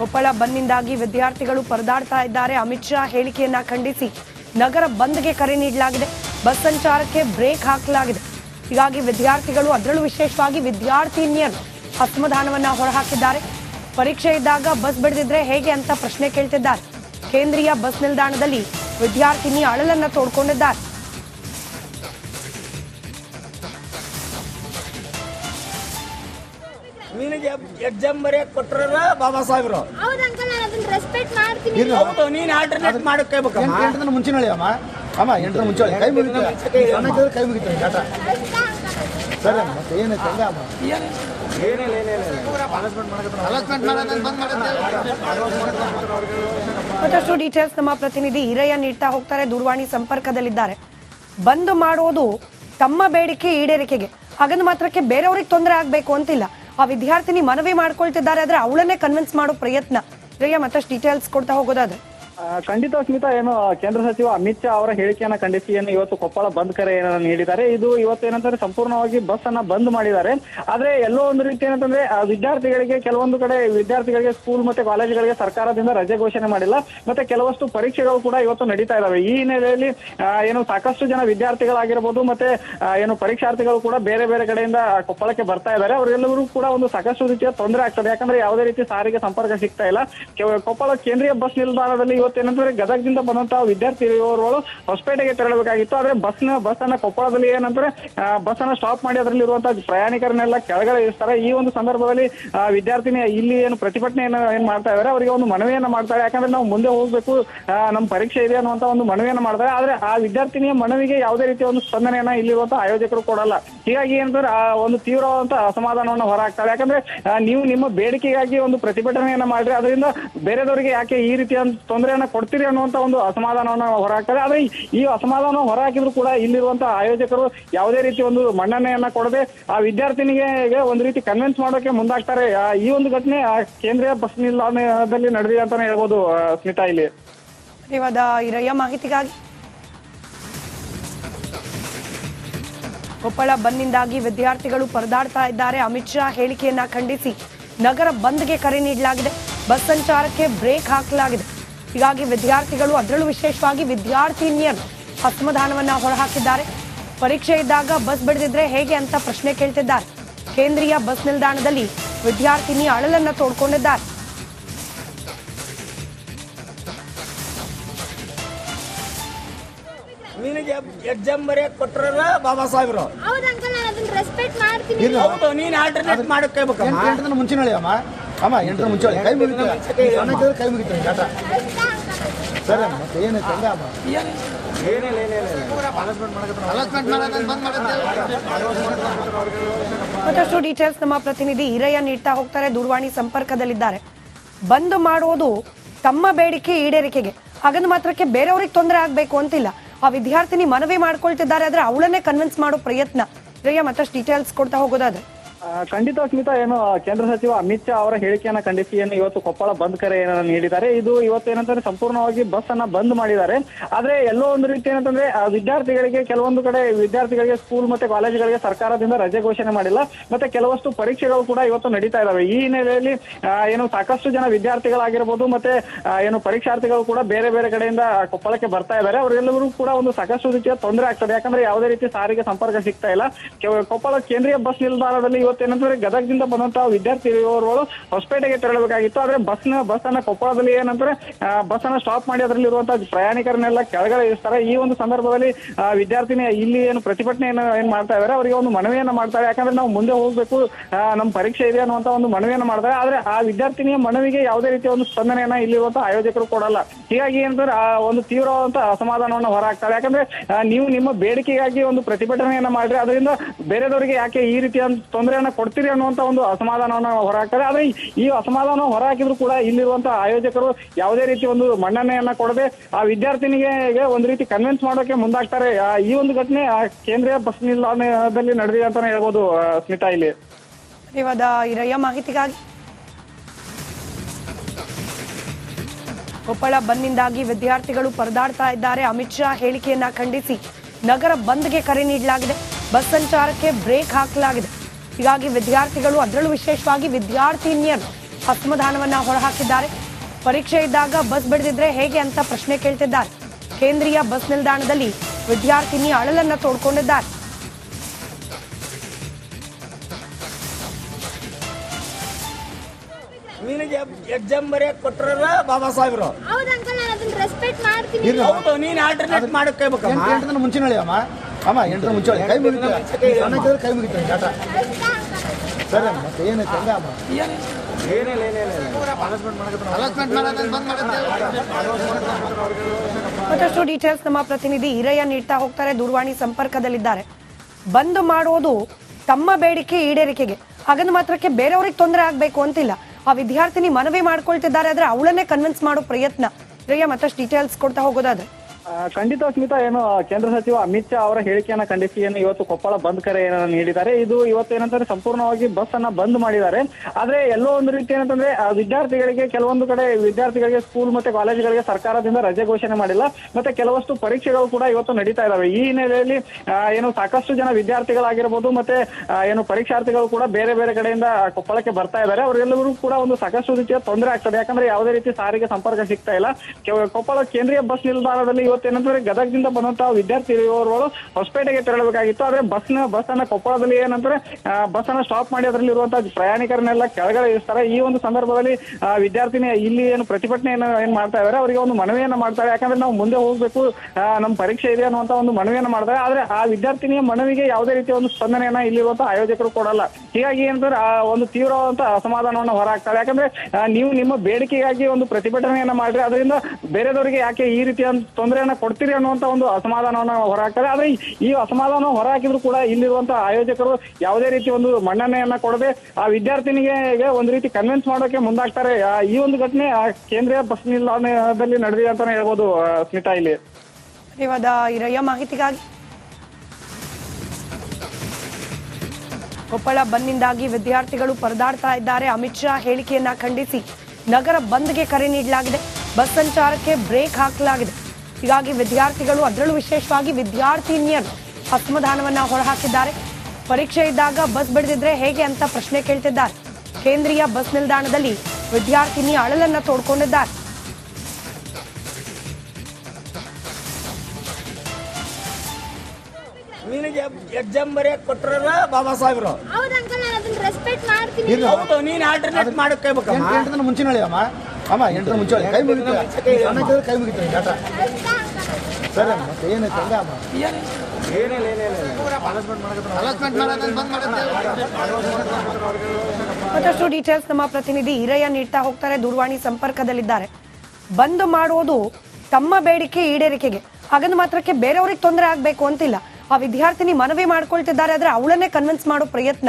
ಕೊಪ್ಪಳ ಬಂದ್ನಿಂದಾಗಿ ವಿದ್ಯಾರ್ಥಿಗಳು ಪರದಾಡ್ತಾ ಇದ್ದಾರೆ. ಅಮಿತ್ ಶಾ ಹೇಳಿಕೆಯನ್ನ ಖಂಡಿಸಿ ನಗರ ಬಂದ್ಗೆ ಕರೆ ನೀಡಲಾಗಿದೆ. ಬಸ್ ಸಂಚಾರಕ್ಕೆ ಬ್ರೇಕ್ ಹಾಕಲಾಗಿದೆ. ಹೀಗಾಗಿ ವಿದ್ಯಾರ್ಥಿಗಳು ಅದರಲ್ಲೂ ವಿಶೇಷವಾಗಿ ವಿದ್ಯಾರ್ಥಿನಿಯರು ಅಸಮಾಧಾನವನ್ನ ಹೊರಹಾಕಿದ್ದಾರೆ. ಪರೀಕ್ಷೆ ಇದ್ದಾಗ ಬಸ್ ಬಿಡದಿದ್ರೆ ಹೇಗೆ ಅಂತ ಪ್ರಶ್ನೆ ಕೇಳ್ತಿದ್ದಾರೆ. ಕೇಂದ್ರೀಯ ಬಸ್ ನಿಲ್ದಾಣದಲ್ಲಿ ವಿದ್ಯಾರ್ಥಿನಿ ಅಳಲನ್ನ ತೋಡ್ಕೊಂಡಿದ್ದಾರೆ. ಎಕ್ಸಾಮ್ ಬರೆಯಕ್ ಕೊಟ್ರ ಬಾಬಾ ಸಾಹೇಬ್ರು. ಹೌದು ಅಂಕಲ್ ನಾನು ಅದನ್ನ ರೆಸ್ಪೆಕ್ಟ್ ಮಾಡ್ತೀನಿ. ಇರ್ಲಿ. ಹೌದು ನೀನ್ ಆಲ್ಟರ್ನೇಟ್ ಮಾಡಕ್ ಎಂಟು ಎಂಟು ಮುಂಚಿನ ಹೇಳಿ ಅಮ್ಮ. ಅಮ್ಮ ಎಂಟರ ಮುಂಚೆ ಹೇಳಿ. ಕೈ ಮುಗಿತು. ಕೈ ಮುಗಿತು ಸರಿ ಮತ್ತೆ ಏನೈತೆ ಹಂಗ ಅಮ್ಮ? ಅಲಾಟ್ಮೆಂಟ್ ಮಾಡೋದನ್ನ ಬಂದ್ ಮಾಡೋದು ಮತ್ತಷ್ಟು ಡೀಟೇಲ್ಸ್ ನಮ್ಮ ಪ್ರತಿನಿಧಿ ಹಿರಯ್ಯ ನೀಡ್ತಾ ಹೋಗ್ತಾರೆ. ದೂರವಾಣಿ ಸಂಪರ್ಕದಲ್ಲಿದ್ದಾರೆ. ಬಂದ್ ಮಾಡೋದು ತಮ್ಮ ಬೇಡಿಕೆ ಈಡೇರಿಕೆಗೆ. ಹಾಗಂದು ಮಾತ್ರಕ್ಕೆ ಬೇರೆಯವ್ರಿಗೆ ತೊಂದರೆ ಆಗ್ಬೇಕು ಅಂತಿಲ್ಲ. ಆ ವಿದ್ಯಾರ್ಥಿನಿ ಮನವಿ ಮಾಡ್ಕೊಳ್ತಿದ್ದಾರೆ ಆದ್ರೆ ಅವಳನ್ನೇ ಕನ್ವಿನ್ಸ್ ಮಾಡೋ ಪ್ರಯತ್ನ. ಶ್ರೇಯ ಮತ್ತಷ್ಟು ಡೀಟೇಲ್ಸ್ ಕೊಡ್ತಾ ಹೋಗೋದಾದ್ರೆ. ಖಂಡಿತ ಸ್ಮಿತಾ, ಏನು, ಕೇಂದ್ರ ಸಚಿವ ಅಮಿತ್ ಶಾ ಅವರ ಹೇಳಿಕೆಯನ್ನ ಖಂಡಿಸಿ, ಏನು, ಇವತ್ತು ಕೊಪ್ಪಳ ಬಂದ್ ಕರೆ ಏನನ್ನ ನೀಡಿದ್ದಾರೆ. ಇದು ಇವತ್ತು ಏನಂತಂದ್ರೆ ಸಂಪೂರ್ಣವಾಗಿ ಬಸ್ ಅನ್ನ ಬಂದ್ ಮಾಡಿದ್ದಾರೆ. ಆದ್ರೆ ಎಲ್ಲೋ ಒಂದು ರೀತಿ ಏನಂತಂದ್ರೆ ವಿದ್ಯಾರ್ಥಿಗಳಿಗೆ, ಕೆಲವೊಂದು ಕಡೆ ವಿದ್ಯಾರ್ಥಿಗಳಿಗೆ ಸ್ಕೂಲ್ ಮತ್ತೆ ಕಾಲೇಜುಗಳಿಗೆ ಸರ್ಕಾರದಿಂದ ರಜೆ ಘೋಷಣೆ ಮಾಡಿಲ್ಲ. ಮತ್ತೆ ಕೆಲವಷ್ಟು ಪರೀಕ್ಷೆಗಳು ಕೂಡ ಇವತ್ತು ನಡೀತಾ ಇದಾವೆ. ಈ ಹಿನ್ನೆಲೆಯಲ್ಲಿ ಏನು, ಸಾಕಷ್ಟು ಜನ ವಿದ್ಯಾರ್ಥಿಗಳಾಗಿರ್ಬೋದು, ಮತ್ತೆ ಏನು, ಪರೀಕ್ಷಾರ್ಥಿಗಳು ಕೂಡ ಬೇರೆ ಬೇರೆ ಕಡೆಯಿಂದ ಕೊಪ್ಪಳಕ್ಕೆ ಬರ್ತಾ ಇದ್ದಾರೆ. ಅವರೆಲ್ಲರೂ ಕೂಡ ಒಂದು ಸಾಕಷ್ಟು ರೀತಿಯ ತೊಂದರೆ ಆಗ್ತದೆ. ಯಾಕಂದ್ರೆ ಯಾವುದೇ ರೀತಿ ಸಾರಿಗೆ ಸಂಪರ್ಕ ಸಿಗ್ತಾ ಇಲ್ಲ. ಕೊಪ್ಪಳ ಕೇಂದ್ರೀಯ ಬಸ್ ನಿಲ್ದಾಣದಲ್ಲಿ ಇವತ್ತೇನಂದ್ರೆ ಗದಗದಿಂದ ಬಂದಂತಹ ವಿದ್ಯಾರ್ಥಿ ವಿದ್ಯಾರ್ಥಿಗಳು ಹೊಸಪೇಟೆಗೆ ತೆರಳಬೇಕಾಗಿತ್ತು. ಆದ್ರೆ ಬಸ್ನ ಬಸ್ ಅನ್ನ ಕೊಪ್ಪಳದಲ್ಲಿ ಏನಂದ್ರೆ ಬಸ್ ಅನ್ನ ಸ್ಟಾಪ್ ಮಾಡಿ ಅದರಲ್ಲಿ ಇರುವಂತಹ ಪ್ರಯಾಣಿಕರನ್ನೆಲ್ಲ ಕೆಳಗಡೆ ಇರ್ತಾರೆ ಈ ಒಂದು ಸಂದರ್ಭದಲ್ಲಿ ವಿದ್ಯಾರ್ಥಿನಿ ಇಲ್ಲಿ ಏನು ಪ್ರತಿಭಟನೆಯನ್ನ ಏನ್ ಮಾಡ್ತಾ ಇದಾರೆ ಅವರಿಗೆ ಒಂದು ಮನವಿಯನ್ನ ಮಾಡ್ತಾರೆ. ಯಾಕಂದ್ರೆ ನಾವು ಮುಂದೆ ಹೋಗ್ಬೇಕು ನಮ್ಮ ಪರೀಕ್ಷೆ ಇದೆ ಅನ್ನುವಂತ ಒಂದು ಮನವಿಯನ್ನ ಮಾಡ್ತಾರೆ. ಆದ್ರೆ ಆ ವಿದ್ಯಾರ್ಥಿನಿಯ ಮನವಿಗೆ ಯಾವುದೇ ರೀತಿಯ ಒಂದು ಸ್ಪಂದನೆಯನ್ನ ಇಲ್ಲಿರುವಂತಹ ಆಯೋಜಕರು ಕೊಡಲ್ಲ. ಹೀಗಾಗಿ ಏನಂದ್ರೆ, ಆ, ಒಂದು ತೀವ್ರವಾದಂತಹ ಅಸಮಾಧಾನವನ್ನ ಹೊರಹಾಕ್ತಾರೆ. ಯಾಕಂದ್ರೆ ನೀವು ನಿಮ್ಮ ಬೇಡಿಕೆಗಾಗಿ ಒಂದು ಪ್ರತಿಭಟನೆಯನ್ನ ಮಾಡ್ರಿ. ಅದರಿಂದ ಬೇರೆದವರಿಗೆ ಯಾಕೆ ಈ ರೀತಿಯ ತೊಂದರೆಯನ್ನ ಕೊಡ್ತೀರಿ ಅನ್ನುವಂತ ಒಂದು ಅಸಮಾಧಾನವನ್ನು ಹೊರಹಾಕ್ತಾರೆ. ಆದ್ರೆ ಈ- ಅಸಮಾಧಾನ ಹೊರಹಾಕಿದ್ರು ಕೂಡ ಇಲ್ಲಿರುವಂತಹ ಆಯೋಜಕರು ಯಾವುದೇ ರೀತಿ ಒಂದು ಮನ್ನಣೆಯನ್ನ ಕೊಡದೆ ಆ ವಿದ್ಯಾರ್ಥಿನಿಗೆ ಒಂದು ರೀತಿ ಕನ್ವಿನ್ಸ್ ಮಾಡೋಕೆ ಮುಂದಾಗ್ತಾರೆ. ಈ ಒಂದು ಘಟನೆ ಕೇಂದ್ರೀಯ ಬಸ್ ನಿಲ್ದಾಣದಲ್ಲಿ ನಡೆದಿದೆ ಅಂತಾನೆ ಹೇಳ್ಬೋದು ಸ್ಮಿತಾ ಇಲ್ಲಿ. ಧನ್ಯವಾದ ಇರಯ್ಯ ಮಾಹಿತಿಗಾಗಿ. ಕೊಪ್ಪಳ ಬಂದ್ನಿಂದಾಗಿ ವಿದ್ಯಾರ್ಥಿಗಳು ಪರದಾಡ್ತಾ ಇದ್ದಾರೆ. ಅಮಿತ್ ಶಾ ಹೇಳಿಕೆಯನ್ನ ಖಂಡಿಸಿ ನಗರ ಬಂದ್ಗೆ ಕರೆ ನೀಡಲಾಗಿದೆ. ಬಸ್ ಸಂಚಾರಕ್ಕೆ ಬ್ರೇಕ್ ಹಾಕಲಾಗಿದೆ. ಹೀಗಾಗಿ ವಿದ್ಯಾರ್ಥಿಗಳು ಅದರಲ್ಲೂ ವಿಶೇಷವಾಗಿ ವಿದ್ಯಾರ್ಥಿನಿಯರು ಅಸಮಾಧಾನವನ್ನ ಹೊರಹಾಕಿದ್ದಾರೆ. ಪರೀಕ್ಷೆ ಇದ್ದಾಗ ಬಸ್ ಬಿಡದಿದ್ರೆ ಹೇಗೆ ಅಂತ ಪ್ರಶ್ನೆ ಕೇಳ್ತಿದ್ದಾರೆ. ಕೇಂದ್ರೀಯ ಬಸ್ ನಿಲ್ದಾಣದಲ್ಲಿ ವಿದ್ಯಾರ್ಥಿನಿ ಅಳಲನ್ನ ತೋಡ್ಕೊಂಡಿದ್ದಾರೆ. ನಿನಗೆ ಎಕ್ಸಾಮ್ ಬರೆಯಕ್ ಕೊಟ್ಟರಲ್ಲ ಬಾಬಾ ಸಾಹೇಬ್ರು? ಹೌದು ಅಂಕಲ್ ನಾನು ಅದನ್ನ ರೆಸ್ಪೆಕ್ಟ್ ಮಾಡ್ತೀನಿ. ಇರ್ಲಿ. ಹೌದು ನೀನ್ ಆಲ್ಟರ್ನೇಟ್ ಮಾಡಕ್ ಎಂಟು ಎಂಟರ ಮುಂಚಿನ ಹೇಳಿ ಅಮ್ಮ. ಅಮ್ಮ ಎಂಟ್ರ ಮುಂಚೆ ಹೇಳಿ. ಕೈ ಮುಗಿತು. ಕೈ ಮುಗಿತು. ಟಾಟ ಸರಿ ಮತ್ತಷ್ಟು ಡೀಟೇಲ್ಸ್ ನಮ್ಮ ಪ್ರತಿನಿಧಿ ಹಿರಯ್ಯ ನೀಡ್ತಾ ಹೋಗ್ತಾರೆ. ದೂರವಾಣಿ ಸಂಪರ್ಕದಲ್ಲಿದ್ದಾರೆ. ಬಂದ್ ಮಾಡೋದು ತಮ್ಮ ಬೇಡಿಕೆ ಈಡೇರಿಕೆಗೆ. ಹಾಗಂದ ಮಾತ್ರಕ್ಕೆ ಬೇರೆಯವ್ರಿಗೆ ತೊಂದರೆ ಆಗ್ಬೇಕು ಅಂತಿಲ್ಲ. ಆ ವಿದ್ಯಾರ್ಥಿನಿ ಮನವಿ ಮಾಡ್ಕೊಳ್ತಿದ್ದಾರೆ ಆದ್ರೆ ಅವಳನ್ನೇ ಕನ್ವಿನ್ಸ್ ಮಾಡೋ ಪ್ರಯತ್ನ. ಹಿರಯ್ಯ ಮತ್ತಷ್ಟು ಡೀಟೇಲ್ಸ್ ಕೊಡ್ತಾ ಹೋಗೋದಾದ್ರೆ. ಖಂಡಿತ ಸ್ಮಿತಾ, ಏನು, ಕೇಂದ್ರ ಸಚಿವ ಅಮಿತ್ ಶಾ ಅವರ ಹೇಳಿಕೆಯನ್ನ ಖಂಡಿಸಿ, ಏನು, ಇವತ್ತು ಕೊಪ್ಪಳ ಬಂದ್ ಕರೆ ಏನನ್ನ ನೀಡಿದ್ದಾರೆ. ಇದು ಇವತ್ತು ಏನಂತಂದ್ರೆ ಸಂಪೂರ್ಣವಾಗಿ ಬಸ್ ಅನ್ನ ಬಂದ್ ಮಾಡಿದ್ದಾರೆ. ಆದ್ರೆ ಎಲ್ಲೋ ಒಂದು ರೀತಿ ಏನಂತಂದ್ರೆ ವಿದ್ಯಾರ್ಥಿಗಳಿಗೆ, ಕೆಲವೊಂದು ಕಡೆ ವಿದ್ಯಾರ್ಥಿಗಳಿಗೆ ಸ್ಕೂಲ್ ಮತ್ತೆ ಕಾಲೇಜುಗಳಿಗೆ ಸರ್ಕಾರದಿಂದ ರಜೆ ಘೋಷಣೆ ಮಾಡಿಲ್ಲ. ಮತ್ತೆ ಕೆಲವಷ್ಟು ಪರೀಕ್ಷೆಗಳು ಕೂಡ ಇವತ್ತು ನಡೀತಾ ಇದಾವೆ. ಈ ಹಿನ್ನೆಲೆಯಲ್ಲಿ ಏನು, ಸಾಕಷ್ಟು ಜನ ವಿದ್ಯಾರ್ಥಿಗಳಾಗಿರ್ಬೋದು, ಮತ್ತೆ ಏನು, ಪರೀಕ್ಷಾರ್ಥಿಗಳು ಕೂಡ ಬೇರೆ ಬೇರೆ ಕಡೆಯಿಂದ ಕೊಪ್ಪಳಕ್ಕೆ ಬರ್ತಾ ಇದ್ದಾರೆ. ಅವರೆಲ್ಲರಿಗೂ ಕೂಡ ಒಂದು ಸಾಕಷ್ಟು ರೀತಿಯ ತೊಂದರೆ ಆಗ್ತದೆ. ಯಾಕಂದ್ರೆ ಯಾವುದೇ ರೀತಿ ಸಾರಿಗೆ ಸಂಪರ್ಕ ಸಿಗ್ತಾ ಇಲ್ಲ. ಕೊಪ್ಪಳ ಕೇಂದ್ರೀಯ ಬಸ್ ನಿಲ್ದಾಣದಲ್ಲಿ ಇವತ್ತೇನಂದ್ರೆ ಗದಗದಿಂದ ಬಂದಂತಹ ವಿದ್ಯಾರ್ಥಿಗಳು ಹೊಸಪೇಟೆಗೆ ತೆರಳಬೇಕಾಗಿತ್ತು. ಆದ್ರೆ ಬಸ್ನ ಬಸ್ ಅನ್ನ ಕೊಪ್ಪಳದಲ್ಲಿ ಏನಂದ್ರೆ ಬಸ್ ಅನ್ನ ಸ್ಟಾಪ್ ಮಾಡಿ ಅದರಲ್ಲಿ ಇರುವಂತಹ ಪ್ರಯಾಣಿಕರನ್ನೆಲ್ಲ ಕೆಳಗಡೆ ಇರ್ತಾರೆ ಈ ಒಂದು ಸಂದರ್ಭದಲ್ಲಿ ವಿದ್ಯಾರ್ಥಿನಿ ಇಲ್ಲಿ ಏನು ಪ್ರತಿಭಟನೆಯನ್ನ ಏನ್ ಮಾಡ್ತಾ ಇದಾರೆ, ಅವರಿಗೆ ಒಂದು ಮನವಿಯನ್ನ ಮಾಡ್ತಾರೆ. ಯಾಕಂದ್ರೆ ನಾವು ಮುಂದೆ ಹೋಗ್ಬೇಕು ನಮ್ಮ ಪರೀಕ್ಷೆ ಇದೆ ಅನ್ನುವಂತ ಒಂದು ಮನವಿಯನ್ನ ಮಾಡ್ತಾರೆ. ಆದ್ರೆ ಆ ವಿದ್ಯಾರ್ಥಿನಿಯ ಮನವಿಗೆ ಯಾವುದೇ ರೀತಿಯ ಒಂದು ಸ್ಪಂದನೆಯನ್ನ ಇಲ್ಲಿರುವಂತಹ ಆಯೋಜಕರು ಕೊಡಲ್ಲ. ಹೀಗಾಗಿ ಏನಂದ್ರೆ ಆ, ಒಂದು ತೀವ್ರವಾದಂತಹ ಅಸಮಾಧಾನವನ್ನ ಹೊರಹಾಕ್ತಾರೆ. ಯಾಕಂದ್ರೆ ನೀವು ನಿಮ್ಮ ಬೇಡಿಕೆಗಾಗಿ ಒಂದು ಪ್ರತಿಭಟನೆಯನ್ನ ಮಾಡ್ರಿ. ಅದರಿಂದ ಬೇರೆದವರಿಗೆ ಯಾಕೆ ಈ ರೀತಿಯ ತೊಂದರೆಯನ್ನ ಕೊಡ್ತೀರಿ ಅನ್ನುವಂತ ಒಂದು ಅಸಮಾಧಾನವನ್ನು ಹೊರಹಾಕ್ತಾರೆ. ಆದ್ರೆ ಈ- ಅಸಮಾಧಾನ ಹೊರಹಾಕಿದ್ರು ಕೂಡ ಇಲ್ಲಿರುವಂತಹ ಆಯೋಜಕರು ಯಾವುದೇ ರೀತಿ ಒಂದು ಮನ್ನಣೆಯನ್ನ ಕೊಡದೆ ಆ ವಿದ್ಯಾರ್ಥಿನಿಗೆ ಒಂದು ರೀತಿ ಕನ್ವಿನ್ಸ್ ಮಾಡೋಕೆ ಮುಂದಾಗ್ತಾರೆ. ಈ ಒಂದು ಘಟನೆ ಕೇಂದ್ರೀಯ ಬಸ್ ನಿಲ್ದಾಣದಲ್ಲಿ ನಡೆದಿದೆ ಅಂತಾನೆ ಹೇಳ್ಬೋದು ಸ್ಮಿತಾ ಇಲ್ಲಿ. ಇರಯ್ಯ ಮಾಹಿತಿಗಾಗಿ. ಕೊಪ್ಪಳ ಬಂದ್ನಿಂದಾಗಿ ವಿದ್ಯಾರ್ಥಿಗಳು ಪರದಾಡ್ತಾ ಇದ್ದಾರೆ. ಅಮಿತ್ ಶಾ ಹೇಳಿಕೆಯನ್ನ ಖಂಡಿಸಿ ನಗರ ಬಂದ್ಗೆ ಕರೆ ನೀಡಲಾಗಿದೆ. ಬಸ್ ಸಂಚಾರಕ್ಕೆ ಬ್ರೇಕ್ ಹಾಕಲಾಗಿದೆ. ಹೀಗಾಗಿ ವಿದ್ಯಾರ್ಥಿಗಳು ಅದರಲ್ಲೂ ವಿಶೇಷವಾಗಿ ವಿದ್ಯಾರ್ಥಿನಿಯರು ಅಸಮಾಧಾನವನ್ನ ಹೊರಹಾಕಿದ್ದಾರೆ. ಪರೀಕ್ಷೆ ಇದ್ದಾಗ ಬಸ್ ಬಿಡದಿದ್ರೆ ಹೇಗೆ ಅಂತ ಪ್ರಶ್ನೆ ಕೇಳ್ತಿದ್ದಾರೆ. ಕೇಂದ್ರೀಯ ಬಸ್ ನಿಲ್ದಾಣದಲ್ಲಿ ವಿದ್ಯಾರ್ಥಿನಿ ಅಳಲನ್ನ ತೋಡ್ಕೊಂಡಿದ್ದಾರೆ. ನಿನಗೆ ಎಕ್ಸಾಮ್ ಬರೆಯಕ್ ಕೊಟ್ರ ಬಾಬಾ ಸಾಹೇಬ್ರು? ಹೌದು ಅಂಕಲ್ ನಾನು ಅದನ್ನ ರೆಸ್ಪೆಕ್ಟ್ ಮಾಡ್ತೀನಿ. ಇರ್ಲಿ. ಹೌದು ನೀನ್ ಆಲ್ಟರ್ನೇಟ್ ಎಂಟು ಅಮ್ಮ. ಅಮ್ಮ ಎಂಟು ಮುಂಚೆ ಕೈ ಮುಗಿತಾರೆ ಕೇಳಿದ್ರೆ ಕೈ ಮುಗಿತಾರೆ ಸರಿ ಮತ್ತೆ ಏನೈತೆ ಹಂಗ ಮತ್ತಷ್ಟು ಡೀಟೇಲ್ಸ್ ನಮ್ಮ ಪ್ರತಿನಿಧಿ ಹಿರಯ್ಯ ನೀಡ್ತಾ ಹೋಗ್ತಾರೆ. ದೂರವಾಣಿ ಸಂಪರ್ಕದಲ್ಲಿದ್ದಾರೆ. ಬಂದ್ ಮಾಡೋದು ತಮ್ಮ ಬೇಡಿಕೆ ಈಡೇರಿಕೆಗೆ. ಹಾಗಂದ ಮಾತ್ರಕ್ಕೆ ಬೇರೆಯವ್ರಿಗೆ ತೊಂದರೆ ಆಗ್ಬೇಕು ಅಂತಿಲ್ಲ. ಆ ವಿದ್ಯಾರ್ಥಿನಿ ಮನವಿ ಮಾಡ್ಕೊಳ್ತಿದ್ದಾರೆ ಆದ್ರೆ ಅವಳನ್ನೇ ಕನ್ವಿನ್ಸ್ ಮಾಡೋ ಪ್ರಯತ್ನ. ಹಿರಯ್ಯ ಮತ್ತಷ್ಟು ಡೀಟೇಲ್ಸ್ ಕೊಡ್ತಾ ಹೋಗೋದಾದ್ರೆ. ಖಂಡಿತ ಸ್ಮಿತಾ, ಏನು, ಕೇಂದ್ರ ಸಚಿವ ಅಮಿತ್ ಶಾ ಅವರ ಹೇಳಿಕೆಯನ್ನ ಖಂಡಿಸಿ, ಏನು, ಇವತ್ತು ಕೊಪ್ಪಳ ಬಂದ್ ಕರೆ ಏನನ್ನ ನೀಡಿದ್ದಾರೆ. ಇದು ಇವತ್ತು ಏನಂತಂದ್ರೆ ಸಂಪೂರ್ಣವಾಗಿ ಬಸ್ ಅನ್ನ ಬಂದ್ ಮಾಡಿದ್ದಾರೆ. ಆದ್ರೆ ಎಲ್ಲೋ ಒಂದು ರೀತಿ ಏನಂತಂದ್ರೆ ವಿದ್ಯಾರ್ಥಿಗಳಿಗೆ ಕೆಲವೊಂದು ಕಡೆ ವಿದ್ಯಾರ್ಥಿಗಳಿಗೆ ಸ್ಕೂಲ್ ಮತ್ತೆ ಕಾಲೇಜುಗಳಿಗೆ ಸರ್ಕಾರದಿಂದ ರಜೆ ಘೋಷಣೆ ಮಾಡಿಲ್ಲ. ಮತ್ತೆ ಕೆಲವಷ್ಟು ಪರೀಕ್ಷೆಗಳು ಕೂಡ ಇವತ್ತು ನಡೀತಾ ಇದಾವೆ. ಈ ಹಿನ್ನೆಲೆಯಲ್ಲಿ ಏನು, ಸಾಕಷ್ಟು ಜನ ವಿದ್ಯಾರ್ಥಿಗಳಾಗಿರ್ಬೋದು, ಮತ್ತೆ ಏನು, ಪರೀಕ್ಷಾರ್ಥಿಗಳು ಕೂಡ ಬೇರೆ ಬೇರೆ ಕಡೆಯಿಂದ ಕೊಪ್ಪಳಕ್ಕೆ ಬರ್ತಾ ಇದ್ದಾರೆ. ಅವರೆಲ್ಲರೂ ಕೂಡ ಒಂದು ಸಾಕಷ್ಟು ರೀತಿಯ ತೊಂದರೆ ಆಗ್ತದೆ. ಯಾಕಂದ್ರೆ ಯಾವುದೇ ರೀತಿ ಸಾರಿಗೆ ಸಂಪರ್ಕ ಸಿಗ್ತಾ ಇಲ್ಲ. ಕೊಪ್ಪಳ ಕೇಂದ್ರೀಯ ಬಸ್ ನಿಲ್ದಾಣದಲ್ಲಿ ಇವತ್ತೇನಂತಂದ್ರೆ ಗದಗದಿಂದ ಬಂದಂತಹ ವಿದ್ಯಾರ್ಥಿಗಳು ಹೊಸಪೇಟೆಗೆ ತೆರಳಬೇಕಾಗಿತ್ತು. ಆದ್ರೆ ಬಸ್ ಬಸ್ ಅನ್ನ ಕೊಪ್ಪಳದಲ್ಲಿ ಏನಂದ್ರೆ ಬಸ್ ಅನ್ನ ಸ್ಟಾಪ್ ಮಾಡಿ ಅದರಲ್ಲಿ ಇರುವಂತಹ ಪ್ರಯಾಣಿಕರನ್ನೆಲ್ಲ ಕೆಳಗಡೆ ಇರ್ತಾರೆ ಈ ಒಂದು ಸಂದರ್ಭದಲ್ಲಿ ವಿದ್ಯಾರ್ಥಿನಿ ಇಲ್ಲಿ ಏನು ಪ್ರತಿಭಟನೆ ಏನ್ ಮಾಡ್ತಾ ಇದಾರೆ, ಅವರಿಗೆ ಒಂದು ಮನವಿಯನ್ನ ಮಾಡ್ತಾರೆ. ಯಾಕಂದ್ರೆ ನಾವು ಮುಂದೆ ಹೋಗ್ಬೇಕು ನಮ್ಮ ಪರೀಕ್ಷೆ ಇದೆ ಅನ್ನುವಂತ ಒಂದು ಮನವಿಯನ್ನ ಮಾಡ್ತಾರೆ. ಆದ್ರೆ ಆ ವಿದ್ಯಾರ್ಥಿನಿಯ ಮನವಿಗೆ ಯಾವುದೇ ರೀತಿಯ ಒಂದು ಸ್ಪಂದನೆಯನ್ನ ಇಲ್ಲಿರುವಂತಹ ಆಯೋಜಕರು ಕೊಡಲ್ಲ. ಹೀಗಾಗಿ ಏನಂದ್ರೆ, ಆ, ಒಂದು ತೀವ್ರವಾದಂತಹ ಅಸಮಾಧಾನವನ್ನು ಹೊರಹಾಕ್ತಾರೆ. ಯಾಕಂದ್ರೆ ನೀವು ನಿಮ್ಮ ಬೇಡಿಕೆಗಾಗಿ ಒಂದು ಪ್ರತಿಭಟನೆಯನ್ನ ಮಾಡ್ರಿ, ಅದರಿಂದ ಬೇರೆದವರಿಗೆ ಯಾಕೆ ಈ ರೀತಿಯ ತೊಂದರೆಯನ್ನ ಕೊಡ್ತೀರಿ ಅನ್ನುವಂತ ಒಂದು ಅಸಮಾಧಾನವನ್ನು ಹೊರಹಾಕ್ತಾರೆ. ಆದ್ರೆ ಈ- ಅಸಮಾಧಾನ ಹೊರಹಾಕಿದ್ರು ಕೂಡ ಇಲ್ಲಿರುವಂತಹ ಆಯೋಜಕರು ಯಾವುದೇ ರೀತಿ ಒಂದು ಮನ್ನಣೆಯನ್ನ ಕೊಡದೆ, ಆ ವಿದ್ಯಾರ್ಥಿನಿಗೆ ಒಂದು ರೀತಿ ಕನ್ವಿನ್ಸ್ ಮಾಡೋಕೆ ಮುಂದಾಗ್ತಾರೆ. ಈ ಒಂದು ಘಟನೆ ಕೇಂದ್ರೀಯ ಬಸ್ ನಿಲ್ದಾಣದಲ್ಲಿ ನಡೆದಿದೆ ಅಂತಾನೆ ಹೇಳ್ಬೋದು ಸ್ಮಿತಾ ಇಲ್ಲಿ. ಧನ್ಯವಾದ ಇರಯ್ಯ ಮಾಹಿತಿಗಾಗಿ. ಕೊಪ್ಪಳ ಬಂದ್ನಿಂದಾಗಿ ವಿದ್ಯಾರ್ಥಿಗಳು ಪರದಾಡ್ತಾ ಇದ್ದಾರೆ. ಅಮಿತ್ ಶಾ ಹೇಳಿಕೆಯನ್ನ ಖಂಡಿಸಿ ನಗರ ಬಂದ್ಗೆ ಕರೆ ನೀಡಲಾಗಿದೆ. ಬಸ್ ಸಂಚಾರಕ್ಕೆ ಬ್ರೇಕ್ ಹಾಕಲಾಗಿದೆ. ಹೀಗಾಗಿ ವಿದ್ಯಾರ್ಥಿಗಳು ಅದರಲ್ಲೂ ವಿಶೇಷವಾಗಿ ವಿದ್ಯಾರ್ಥಿನಿಯರು ಅಸಮಾಧಾನವನ್ನ ಹೊರಹಾಕಿದ್ದಾರೆ. ಪರೀಕ್ಷೆ ಇದ್ದಾಗ ಬಸ್ ಬಿಡದಿದ್ರೆ ಹೇಗೆ ಅಂತ ಪ್ರಶ್ನೆ ಕೇಳ್ತಿದ್ದಾರೆ. ಕೇಂದ್ರೀಯ ಬಸ್ ನಿಲ್ದಾಣದಲ್ಲಿ ವಿದ್ಯಾರ್ಥಿನಿ ಅಳಲನ್ನ ತೋಡ್ಕೊಂಡಿದ್ದಾರೆ. ನಿನಗೆ ಎಕ್ಸಾಮ್ ಬರೆಯಕ್ ಬಾಬಾ ಸಾಹೇಬ್ರು? ಹೌದು ಅಂಕಲ್ ನಾನು ಅದನ್ನ ರೆಸ್ಪೆಕ್ಟ್ ಮಾಡ್ತೀನಿ. ಇರ್ಲಿ. ಹೌದು ನೀನ್ ಆಲ್ಟರ್ನೇಟ್ ಮಾಡಕ್ ಎಂಟು ಹೇಳಿ ಅಮ್ಮ. ಅಮ್ಮ ಎಂಟು ಮುಂಚೆ ಹೇಳಿ. ಕೈ ಮುಗಿತು? ಕೈ ಸರಿ ಅಮ್ಮ ಮತ್ತೆ ಅಮ್ಮ? ಅಲಾಟ್ಮೆಂಟ್ ಮಾಡೋದನ್ನ ಬಂದ್ ಮಾಡತ್ತೆ. ಮತ್ತಷ್ಟು ಡೀಟೇಲ್ಸ್ ನಮ್ಮ ಪ್ರತಿನಿಧಿ ಹಿರಯ್ಯ ನೀಡ್ತಾ ಹೋಗ್ತಾರೆ. ದೂರವಾಣಿ ಸಂಪರ್ಕದಲ್ಲಿದ್ದಾರೆ. ಬಂದ್ ಮಾಡೋದು ತಮ್ಮ ಬೇಡಿಕೆ ಈಡೇರಿಕೆಗೆ. ಹಾಗಂದು ಮಾತ್ರಕ್ಕೆ ಬೇರೆಯವ್ರಿಗೆ ತೊಂದರೆ ಆಗ್ಬೇಕು ಅಂತಿಲ್ಲ. ಆ ವಿದ್ಯಾರ್ಥಿನಿ ಮನವಿ ಮಾಡ್ಕೊಳ್ತಿದ್ದಾರೆ ಆದ್ರೆ ಅವಳನ್ನೇ ಕನ್ವಿನ್ಸ್ ಮಾಡೋ ಪ್ರಯತ್ನ